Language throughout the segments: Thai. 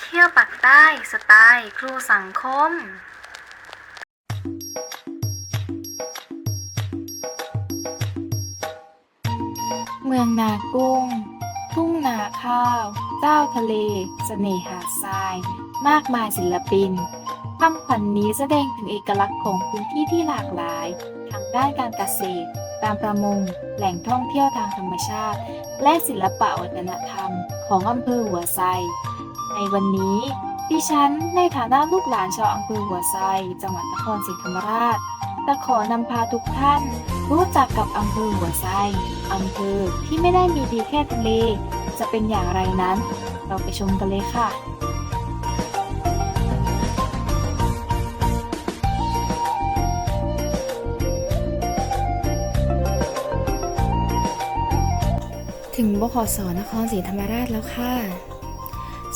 เที่ยวปักใต้สไตล์ครูสังคม เมืองนากุ้ง ทุ่งนาข้าว เจ้าทะเลเสน่หาดทราย มากมายศิลปินคำขวัญนนี้แสดงถึงเอกลักษณ์ของพื้นที่ที่หลากหลายทั้งด้านการเกษตร การประมง แหล่งท่องเที่ยวทางธรรมชาติ และศิลปะวัฒนธรรม ของอำเภอหัวไซ ในวันนี้ ดิฉันในฐานะลูกหลานชาวอำเภอหัวไซ จังหวัดนครศรีธรรมราชจะขอนำพาทุกท่าน รู้จักกับอำเภอหัวไซอำเภอที่ไม่ได้มีดีแค่ทะเล จะเป็นอย่างไรนั้น เราไปชมกันเลยค่ะถึงบขสนครศรีธรรมราชแล้วค่ะ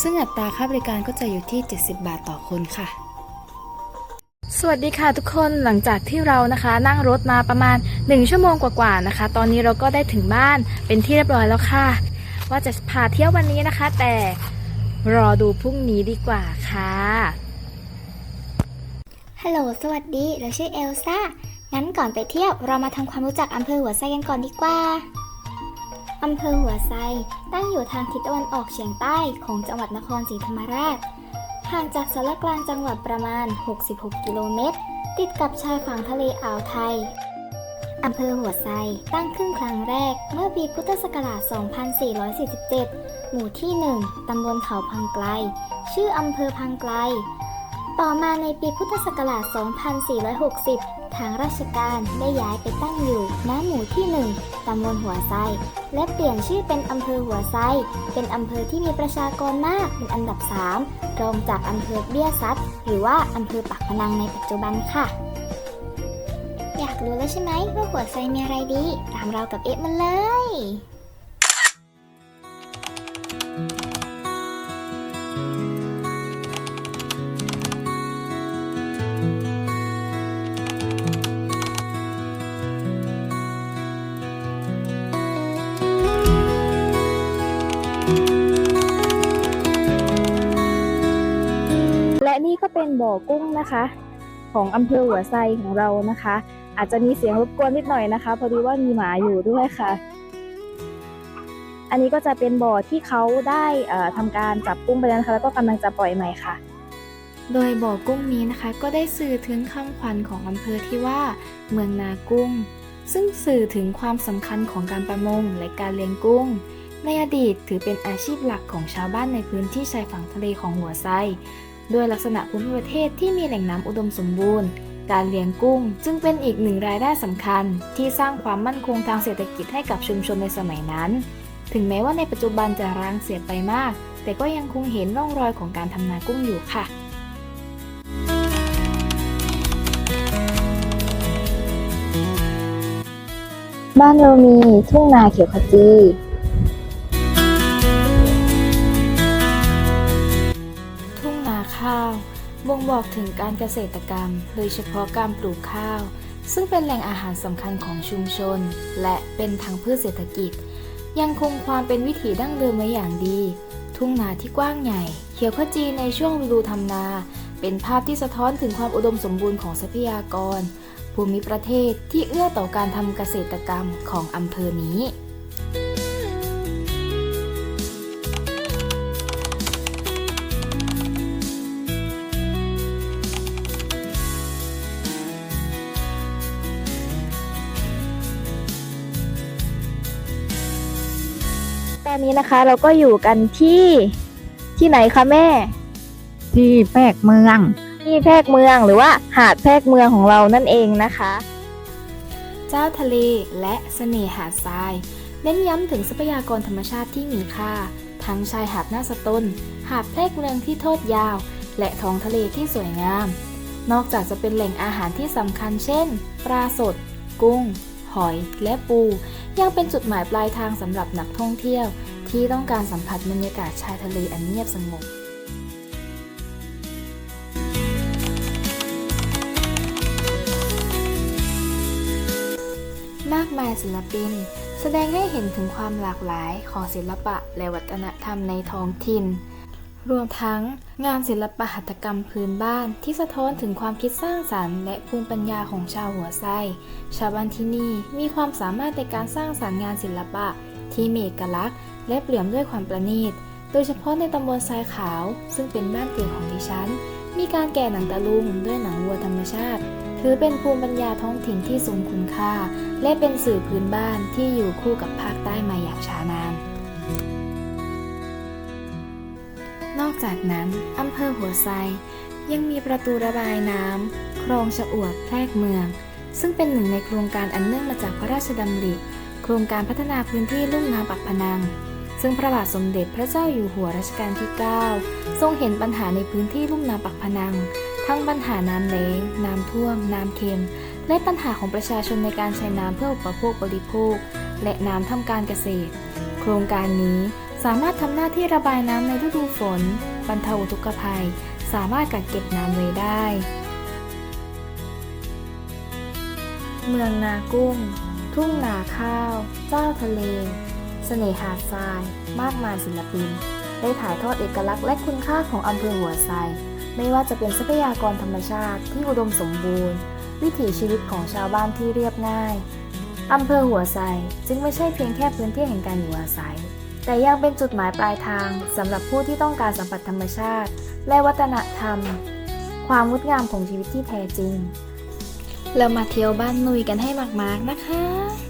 ซึ่งอัตราค่าบริการก็จะอยู่ที่ 70 บาทต่อคนค่ะ สวัสดีค่ะทุกคนหลังจากที่เรานะคะ นั่งรถมาประมาณ 1 ชั่วโมงกว่าๆนะคะ ตอนนี้เราก็ได้ถึงบ้านเป็นที่เรียบร้อยแล้วค่ะ ว่าจะพาเที่ยววันนี้นะคะ แต่รอดูพรุ่งนี้ดีกว่าค่ะฮัลโหลสวัสดี เราชื่อเอลซ่างั้นก่อนไปเที่ยวเรามาทำความรู้จักอำเภอหัวไซกันก่อนดีกว่า อำเภอหัวไซ ตั้งอยู่ทางทิศตะวันออกเฉียงใต้ของจังหวัดนครศรีธรรมราช ห่างจากสารกลางจังหวัดประมาณ 66 กิโลเมตร ติดกับชายฝั่งทะเลอ่าวไทย อำเภอหัวไซ ตั้งขึ้นครั้งแรกเมื่อปีพุทธศักราช 2447 หมู่ที่ 1 ตำบลเขาพังไกล ชื่ออำเภอพังไกล ต่อมาในปีพุทธศักราช 2460 ทางราชการได้ย้ายไปตั้งอยู่ณหมู่ที่ 1 ตำบลหัวไซ และเปลี่ยนชื่อเป็นอำเภอหัวไซ เป็นอำเภอที่มีประชากรมากเป็นอันดับ 3 รองจากอำเภอเบี้ยซัดหรือว่าอำเภอปากพนังในปัจจุบันค่ะ อยากรู้แล้วใช่ไหมว่าหัวไซมีอะไรดี ตามเรากับเอ๊ะมันเลย และนี่ก็เป็นบ่อกุ้งนะคะ ของอำเภอหัวไซของเรานะคะ อาจจะมีเสียงรบกวนนิดหน่อยนะคะ พอดีว่ามีหมาอยู่ด้วยค่ะ อันนี้ก็จะเป็นบ่อที่เขาได้เอ่อทำการจับกุ้งไปแล้วนะคะแล้วก็กำลังจะปล่อยใหม่ค่ะ โดยบ่อกุ้งนี้นะคะ ก็ได้สื่อถึงคำขวัญของอำเภอที่ว่า เมืองนากุ้ง ซึ่งสื่อถึงความสำคัญของการประมงและการเลี้ยงกุ้งในอดีตถือเป็นอาชีพหลักของชาวบ้านในพื้นที่ชายฝั่งทะเลของหัวไซ ด้วยลักษณะภูมิประเทศที่มีแหล่งน้ำอุดมสมบูรณ์ การเลี้ยงกุ้ง จึงเป็นอีกหนึ่งรายได้สำคัญ ที่สร้างความมั่นคงทางเศรษฐกิจให้กับชุมชนในสมัยนั้น ถึงแม้ว่าในปัจจุบันจะร้างเสียไปมาก แต่ก็ยังคงเห็นร่องรอยของการทำนากุ้งอยู่ค่ะบ้านเรามีทุ่งนาเขียวขจี บ่งบอกถึงการเกษตรกรรม โดยเฉพาะการปลูกข้าว ซึ่งเป็นแหล่งอาหารสำคัญของชุมชน และเป็นทางพืชเศรษฐกิจ ยังคงความเป็นวิถีดั้งเดิมไว้อย่างดี ทุ่งนาที่กว้างใหญ่ เขียวขจีในช่วงฤดูทำนา เป็นภาพที่สะท้อนถึงความอุดมสมบูรณ์ของทรัพยากร ภูมิประเทศที่เอื้อต่อการทำเกษตรกรรมของอำเภอนี้ อนนี้นะคะเราก็อยู่กันที่ที่ไหนคะแม่ ที่แพรกเมือง ที่แพรกเมืองหรือว่าหาดแพรกเมืองของเรานั่นเองนะคะ เจ้าทะเลและเสน่หาดทราย เน้นย้ำถึงทรัพยากรธรรมชาติที่มีค่า ทั้งชายหาดหน้าสตน หาดแพรกเมืองที่โทษยาว และท้องทะเลที่สวยงาม นอกจากจะเป็นแหล่งอาหารที่สำคัญเช่น ปลาสด กุ้ง หอยและปูยังเป็นจุดหมายปลายทางสำหรับนักท่องเที่ยว ที่ต้องการสัมผัสบรรยากาศชายทะเลอันเงียบสงบมากมายศิลปิน แสดงให้เห็นถึงความหลากหลายของศิลปะและวัฒนธรรมในท้องถิ่น รวมทั้งงานศิลปหัตถกรรมพื้นบ้านที่สะท้อนถึงความคิดสร้างสรรค์และภูมิปัญญาของชาวหัวไส้ชาวบ้านที่นี่มีความสามารถในการสร้างสรรค์งานศิลปะ ที่มีเอกลักษณ์ และเปลี่ยมด้วยความประณีต โดยเฉพาะในตำบลทรายขาว ซึ่งเป็นบ้านเกิดของดิฉัน มีการแก่หนังตะลุงด้วยหนังวัวธรรมชาติ ถือเป็นภูมิปัญญาท้องถิ่นที่ทรงคุณค่า และเป็นสื่อพื้นบ้านที่อยู่คู่กับภาคใต้มาอย่างช้านาน นอกจากนั้นอำเภอหัวไซยังมีประตูระบายน้ำคลองชะอวดแพรกเมือง ซึ่งเป็นหนึ่งในโครงการอันเนื่องมาจากพระราชดำริ โครงการพัฒนาพื้นที่ลุ่มน้ำปักพนัง ซึ่งพระบาทสมเด็จพระเจ้าอยู่หัวรัชกาลที่ 9 ทรงเห็นปัญหาในพื้นที่ลุ่มน้ำปักพนัง ทั้งปัญหาน้ำแล้งน้ำท่วม น้ำเค็ม และปัญหาของประชาชนในการใช้น้ำเพื่ออุปโภคบริโภค และน้ำทำการเกษตร โครงการนี้ สามารถทำหน้าที่ระบายน้ำในฤดูฝน บรรเทาอุทกภัย สามารถกักเก็บน้ำไว้ได้ เมืองนากุ้ง ทุ่งนาข้าว เจ้าทะเล เสน่หาดทราย มากมายศิลปิน ได้ถ่ายทอดเอกลักษณ์และคุณค่าของอำเภอหัวไซ ไม่ว่าจะเป็นทรัพยากรธรรมชาติที่อุดมสมบูรณ์ วิถีชีวิตของชาวบ้านที่เรียบง่ายอำเภอหัวไซจึงไม่ใช่เพียงแค่พื้นที่แห่งการอยู่อาศัย แต่ยังเป็นจุดหมายปลายทางสำหรับผู้ที่ต้องการสัมผัสธรรมชาติ และวัฒนธรรม ความงดงามของชีวิตที่แท้จริง เรามาเที่ยวบ้านนุยกันให้มากๆนะคะ